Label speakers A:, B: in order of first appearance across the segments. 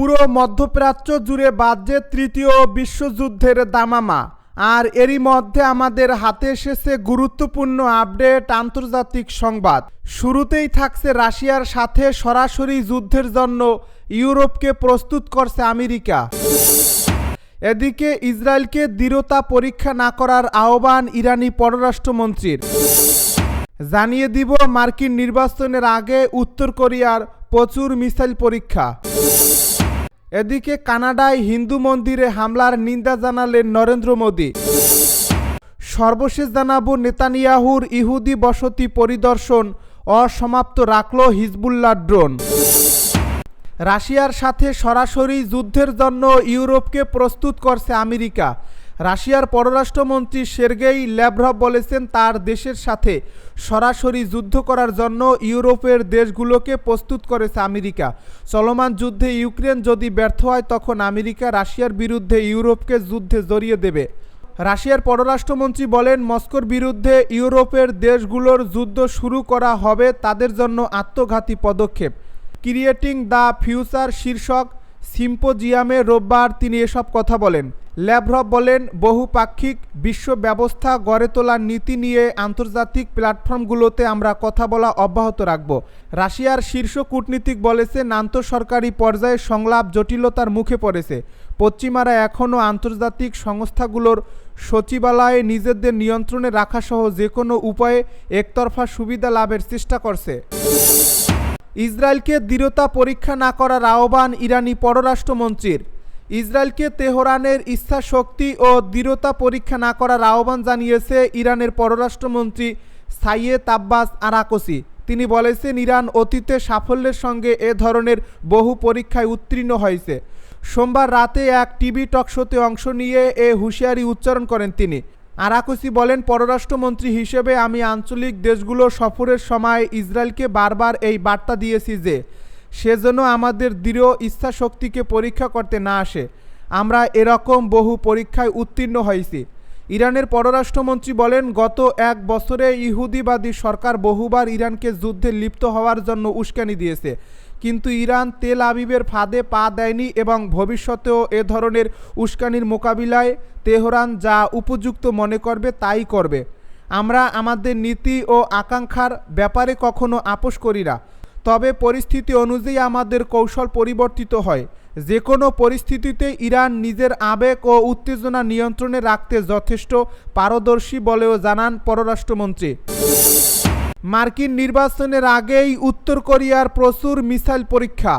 A: পুরো মধ্যপ্রাচ্য জুড়ে বাজে তৃতীয় বিশ্বযুদ্ধের দামামা আর এরই মধ্যে আমাদের হাতে এসেছে গুরুত্বপূর্ণ আপডেট আন্তর্জাতিক সংবাদ শুরুতেই থাকছে রাশিয়ার সাথে সরাসরি যুদ্ধের জন্য ইউরোপকে প্রস্তুত করছে আমেরিকা এদিকে ইসরায়েলকে দৃঢ়তা পরীক্ষা না করার আহ্বান ইরানি পররাষ্ট্রমন্ত্রীর জানিয়ে দিব মার্কিন নির্বাচনের আগে উত্তর কোরিয়ার প্রচুর মিসাইল পরীক্ষা এদিকে কানাডায় হিন্দু মন্দিরে হামলার নিন্দা জানালেন নরেন্দ্র মোদী সর্বশেষ জানাবো নেতানিয়াহুর ইহুদি বসতি পরিদর্শন অসমাপ্ত রাখল হিজবুল্লাহ ড্রোন রাশিয়ার সাথে সরাসরি যুদ্ধের জন্য ইউরোপকে প্রস্তুত করছে আমেরিকা রাশিয়ার পররাষ্ট্রমন্ত্রী সের্গেই ল্যাভরভ বলেছেন তার দেশের সাথে সরাসরি যুদ্ধ করার জন্য ইউরোপের দেশগুলোকে প্রস্তুত করেছে আমেরিকা চলমান যুদ্ধে ইউক্রেন যদি ব্যর্থ হয় তখন আমেরিকা রাশিয়ার বিরুদ্ধে ইউরোপকে যুদ্ধে জড়িয়ে দেবে রাশিয়ার পররাষ্ট্রমন্ত্রী বলেন মস্কোর বিরুদ্ধে ইউরোপের দেশগুলোর যুদ্ধ শুরু করা হবে তাদের জন্য আত্মঘাতী পদক্ষেপ ক্রিয়েটিং দ্য ফিউচার শীর্ষক সিম্পোজিয়ামে রোববার তিনি এসব কথা বলেন ল্যাভরব বলেন বহুপাক্ষিক বিশ্ব ব্যবস্থা গড়ে তোলার নীতি নিয়ে আন্তর্জাতিক প্ল্যাটফর্মগুলোতে আমরা কথা বলা অব্যাহত রাখব রাশিয়ার শীর্ষ কূটনীতিক বলেছেন আন্তঃসরকারি পর্যায়ে সংলাপ জটিলতার মুখে পড়েছে পশ্চিমারা এখনও আন্তর্জাতিক সংস্থাগুলোর সচিবালয়ে নিজেদের নিয়ন্ত্রণে রাখাসহ যে কোনো উপায়ে একতরফা সুবিধা লাভের চেষ্টা করছে ইসরায়েলকে দৃঢ়তা পরীক্ষা না করার আহ্বান ইরানি পররাষ্ট্রমন্ত্রীর ইসরায়েলকে তেহরানের ইচ্ছাশক্তি ও দৃঢ়তা পরীক্ষা না করার আহ্বান জানিয়েছে ইরানের পররাষ্ট্রমন্ত্রী সাইয়েদ আব্বাস আরাকসি তিনি বলেছেন ইরান অতীতে সাফল্যের সঙ্গে এ ধরনের বহু পরীক্ষায় উত্তীর্ণ হয়েছে সোমবার রাতে এক টিভি টকশোতে অংশ নিয়ে এ হুঁশিয়ারি উচ্চারণ করেন তিনি আরাকুসি বলেন পররাষ্ট্রমন্ত্রী হিসেবে আমি আঞ্চলিক দেশগুলো সফরের সময় ইসরায়েলকে বারবার এই বার্তা দিয়েছি যে সেজন্য আমাদের দৃঢ় ইচ্ছা শক্তিকে পরীক্ষা করতে না আসে আমরা এরকম বহু পরীক্ষায় উত্তীর্ণ হয়েছি ইরানের পররাষ্ট্রমন্ত্রী বলেন গত এক বছরে ইহুদিবাদী সরকার বহুবার ইরানকে যুদ্ধে লিপ্ত হওয়ার জন্য উস্কানি দিয়েছে কিন্তু ইরান তেল আবিবের ফাঁদে পা দেয়নি এবং ভবিষ্যতেও এ ধরনের উস্কানির মোকাবিলায় তেহরান যা উপযুক্ত মনে করবে তাই করবে আমরা আমাদের নীতি ও আকাঙ্ক্ষার ব্যাপারে কখনো আপোষ করি না তবে পরিস্থিতি অনুযায়ী আমাদের কৌশল পরিবর্তিত হয় যে কোনো পরিস্থিতিতে ইরান নিজের আবেগ ও উত্তেজনা নিয়ন্ত্রণে রাখতে যথেষ্ট পারদর্শী বলেও জানান পররাষ্ট্রমন্ত্রী মার্কিন নির্বাচনের আগেই উত্তর কোরিয়ার প্রচুর মিসাইল পরীক্ষা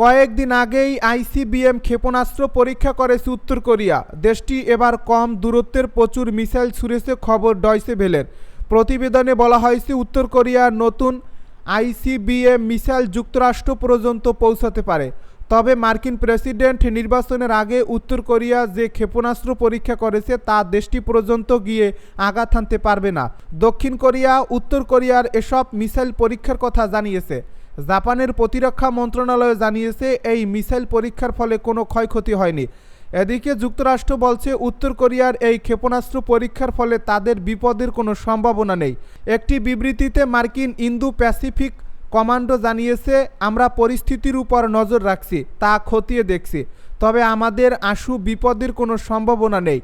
A: কয়েকদিন আগেই আইসিবিএম ক্ষেপণাস্ত্র পরীক্ষা করেছে উত্তর কোরিয়া দেশটি এবার কম দূরত্বের প্রচুর মিসাইল ছুড়েছে খবর ডয়সে ভেলের প্রতিবেদনে বলা হয়েছে উত্তর কোরিয়ার নতুন আইসিবিএম মিসাইল যুক্তরাষ্ট্র পর্যন্ত পৌঁছাতে পারে তবে মার্কিন প্রেসিডেন্ট নির্বাচনের আগে উত্তর কোরিয়া যে ক্ষেপণাস্ত্র পরীক্ষা করেছে তা দেশটি পর্যন্ত গিয়ে আঘাত হানতে পারবে না দক্ষিণ কোরিয়া উত্তর কোরিয়ার এসব মিসাইল পরীক্ষার কথা জানিয়েছে জাপানের প্রতিরক্ষা মন্ত্রণালয় জানিয়েছে এই মিসাইল পরীক্ষার ফলে কোনো ক্ষয়ক্ষতি হয়নি এদিকে যুক্তরাষ্ট্র বলছে উত্তর কোরিয়ার এই ক্ষেপণাস্ত্র পরীক্ষার ফলে তাদের বিপদের কোনো সম্ভাবনা নেই একটি বিবৃতিতে মার্কিন ইন্দো প্যাসিফিক কমান্ডো জানিয়েছে আমরা পরিস্থিতির উপর নজর রাখছি তা খতিয়ে দেখছি তবে আমাদের আশু বিপদের কোনো সম্ভাবনা নেই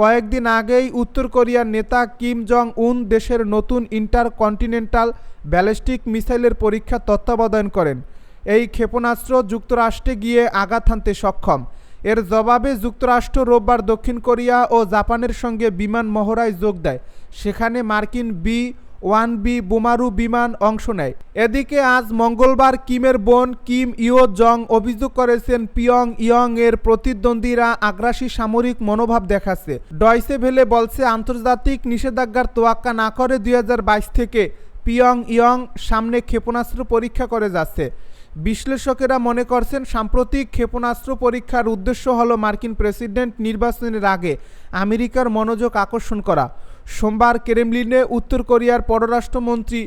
A: কয়েকদিন আগেই উত্তর কোরিয়ার নেতা কিম জং উন দেশের নতুন ইন্টারকন্টিনেন্টাল ব্যালিস্টিক মিসাইলের পরীক্ষা তত্ত্বাবধান করেন এই ক্ষেপণাস্ত্র যুক্তরাষ্ট্রে গিয়ে আঘাত হানতে সক্ষম এর জবাবে যুক্তরাষ্ট্র রোববার দক্ষিণ কোরিয়া ও জাপানের সঙ্গে বিমান মহড়ায় যোগ দেয় সেখানে মার্কিন বি ওয়ান বি বোমারু বিমান অংশ নেয় এদিকে আজ মঙ্গলবার কিমের বোন কিম ইয়ো জং অভিযোগ করেছেন পিয়ং ইয়ং এর প্রতিদ্বন্দ্বীরা আগ্রাসী সামরিক মনোভাব দেখাচ্ছে ডয়সে ভেলে বলছে আন্তর্জাতিক নিষেধাজ্ঞার তোয়াক্কা না করে দুই থেকে পিয়ং ইয়ং সামনে ক্ষেপণাস্ত্র পরীক্ষা করে যাচ্ছে বিশ্লেষকেরা মনে করছেন সাম্প্রতিক ক্ষেপণাস্ত্র পরীক্ষার উদ্দেশ্য হল মার্কিন প্রেসিডেন্ট নির্বাচনের আগে আমেরিকার মনোযোগ আকর্ষণ করা সোমবার ক্রেমলিনে উত্তর কোরিয়ার পররাষ্ট্রমন্ত্রী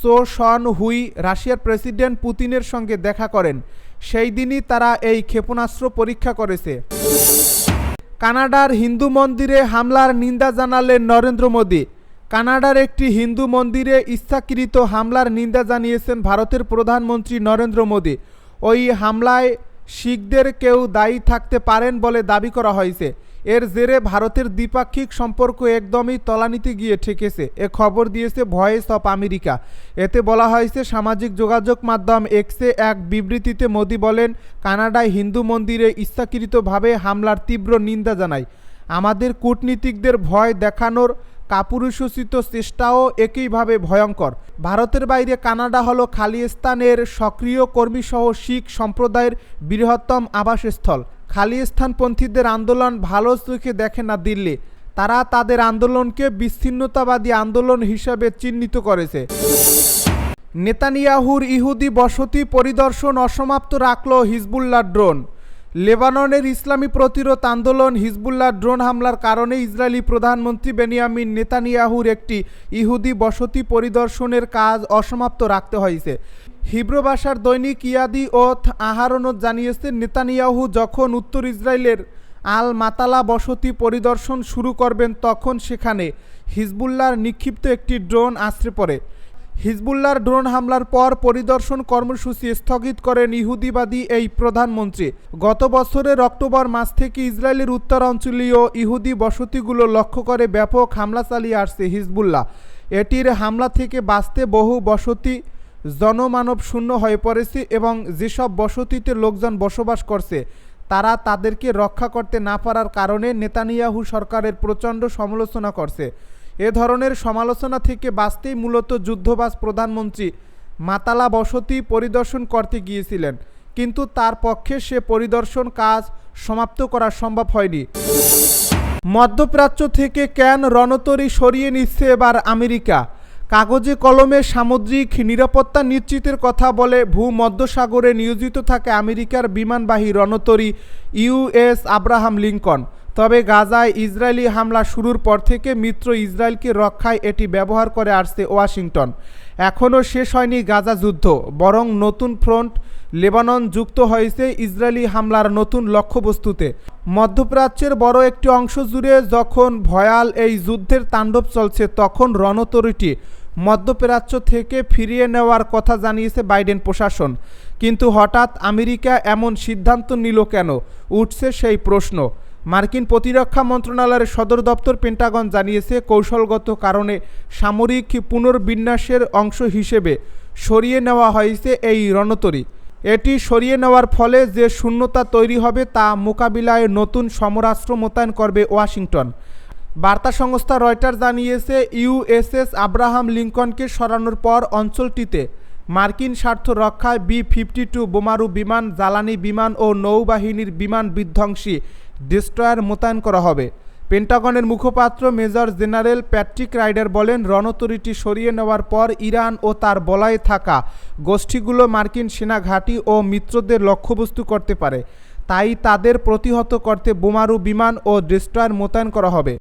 A: সো শন হুই রাশিয়ার প্রেসিডেন্ট পুতিনের সঙ্গে দেখা করেন সেই দিনই তারা এই ক্ষেপণাস্ত্র পরীক্ষা করেছে কানাডার হিন্দু মন্দিরে হামলার নিন্দা জানালেন নরেন্দ্র মোদী কানাডার একটি হিন্দু মন্দিরে ইচ্ছাকৃত হামলার নিন্দা জানিয়েছেন ভারতের প্রধানমন্ত্রী নরেন্দ্র মোদী ওই হামলায় শিখদের কেউ দায়ী থাকতে পারেন বলে দাবি করা হয়েছে এর জেরে ভারতের দ্বিপাক্ষিক সম্পর্ক একদমই তলানিতে গিয়ে ঠেকেছে এ খবর দিয়েছে ভয়েস অফ আমেরিকা এতে বলা হয়েছে সামাজিক যোগাযোগ মাধ্যম এক্সে এক বিবৃতিতে মোদি বলেন কানাডায় হিন্দু মন্দিরে ইচ্ছাকৃতভাবে হামলার তীব্র নিন্দা জানায় আমাদের কূটনীতিকদের ভয় দেখানোর কাপুরুষোচিত চেষ্টাও একইভাবে ভয়ঙ্কর ভারতের বাইরে কানাডা হলো খালিস্তানের সক্রিয় কর্মীসহ শিখ সম্প্রদায়ের বৃহত্তম আবাসস্থল স্থানপন্থীদের আন্দোলন ভালো চোখে দেখে না দিল্লি তারা তাদের আন্দোলনকে বিচ্ছিন্নতাবাদী আন্দোলন হিসাবে চিহ্নিত করেছে নেতানিয়াহুর ইহুদি বসতি পরিদর্শন অসমাপ্ত রাখল হিজবুল্লাহ ড্রোন লেবাননের ইসলামী প্রতিরোধ আন্দোলন হিজবুল্লাহ ড্রোন হামলার কারণে ইসরায়েলি প্রধানমন্ত্রী বেনিয়ামিন নেতানিয়াহুর একটি ইহুদি বসতি পরিদর্শনের কাজ অসমাপ্ত রাখতে হয়েছে হিব্রু ভাষার দৈনিক ইয়াদি ওথ আহারণত জানিয়েছে নেতানিয়াহু যখন উত্তর ইসরায়েলের আল মাতালা বসতি পরিদর্শন শুরু করবেন তখন সেখানে হিজবুল্লার নিক্ষিপ্ত একটি ড্রোন আশ্রে পড়ে হিজবুল্লার ড্রোন হামলার পর পরিদর্শন কর্মসূচি স্থগিত করেন ইহুদিবাদী এই প্রধানমন্ত্রী গত বছরের অক্টোবর মাস থেকে ইসরায়েলের উত্তরাঞ্চলীয় ইহুদি বসতিগুলো লক্ষ্য করে ব্যাপক হামলা চালিয়ে আসছে হিজবুল্লাহ এটির হামলা থেকে বাঁচতে বহু বসতি জনমানব শূন্য হয়ে পড়েছে এবং যেসব বসতিতে লোকজন বসবাস করছে তারা তাদেরকে রক্ষা করতে না পারার কারণে নেতানিয়াহু সরকারের প্রচণ্ড সমালোচনা করছে এ ধরনের সমালোচনা থেকে বাঁচতেই মূলত যুদ্ধবাস প্রধানমন্ত্রী মাতালা বসতি পরিদর্শন করতে গিয়েছিলেন কিন্তু তার পক্ষে সে পরিদর্শন কাজ সমাপ্ত করা সম্ভব হয়নি মধ্যপ্রাচ্য থেকে ক্যান রণতরী সরিয়ে নিচ্ছে এবার আমেরিকা কাগজে কলমে সামুদ্রিক নিরাপত্তা নিশ্চিতের কথা বলে ভূমধ্যসাগরে নিয়োজিত থাকে আমেরিকার বিমানবাহী রণতরী ইউএস আব্রাহাম লিঙ্কন তবে গাজায় ইসরায়েলি হামলা শুরুর পর থেকে মিত্র ইসরায়েলকে রক্ষায় এটি ব্যবহার করে আসছে ওয়াশিংটন এখনও শেষ হয়নি গাজা যুদ্ধ বরং নতুন ফ্রন্ট লেবানন যুক্ত হয়েছে ইসরায়েলি হামলার নতুন লক্ষ্যবস্তুতে মধ্যপ্রাচ্যের বড় একটি অংশ জুড়ে যখন ভয়াল এই যুদ্ধের তাণ্ডব চলছে তখন রণতরীটি মধ্যপ্রাচ্য থেকে ফিরিয়ে নেওয়ার কথা জানিয়েছে বাইডেন প্রশাসন কিন্তু হঠাৎ আমেরিকা এমন সিদ্ধান্ত নিল কেন উঠছে সেই প্রশ্ন মার্কিন প্রতিরক্ষা মন্ত্রণালয়ের সদর দপ্তর পেন্টাগন জানিয়েছে কৌশলগত কারণে সামরিক পুনর্বিন্যাসের অংশ হিসেবে সরিয়ে নেওয়া হয়েছে এই রণতরী এটি সরিয়ে নেওয়ার ফলে যে শূন্যতা তৈরি হবে তা মোকাবিলায় নতুন সমরাস্ত্র মোতায়েন করবে ওয়াশিংটন বার্তা সংস্থা রয়টার জানিয়েছে ইউএসএস আব্রাহাম লিঙ্কনকে সরানোর পর অঞ্চলটিতে মার্কিন স্বার্থ রক্ষায় বি ফিফটি টু বোমারু বিমান জ্বালানি বিমান ও নৌবাহিনীর বিমান বিধ্বংসী ডিস্ট্রয়ার মোতায়েন করা হবে পেন্টাগনের মুখপাত্র মেজর জেনারেল প্যাট্রিক রাইডার বলেন রণতরীটি সরিয়ে নেওয়ার পর ইরান ও তার বলায় থাকা গোষ্ঠীগুলো মার্কিন সেনা ঘাঁটি ও মিত্রদের লক্ষ্যবস্তু করতে পারে তাই তাদের প্রতিহত করতে বোমারু বিমান ও ডিস্ট্রয়ার মোতায়েন করা হবে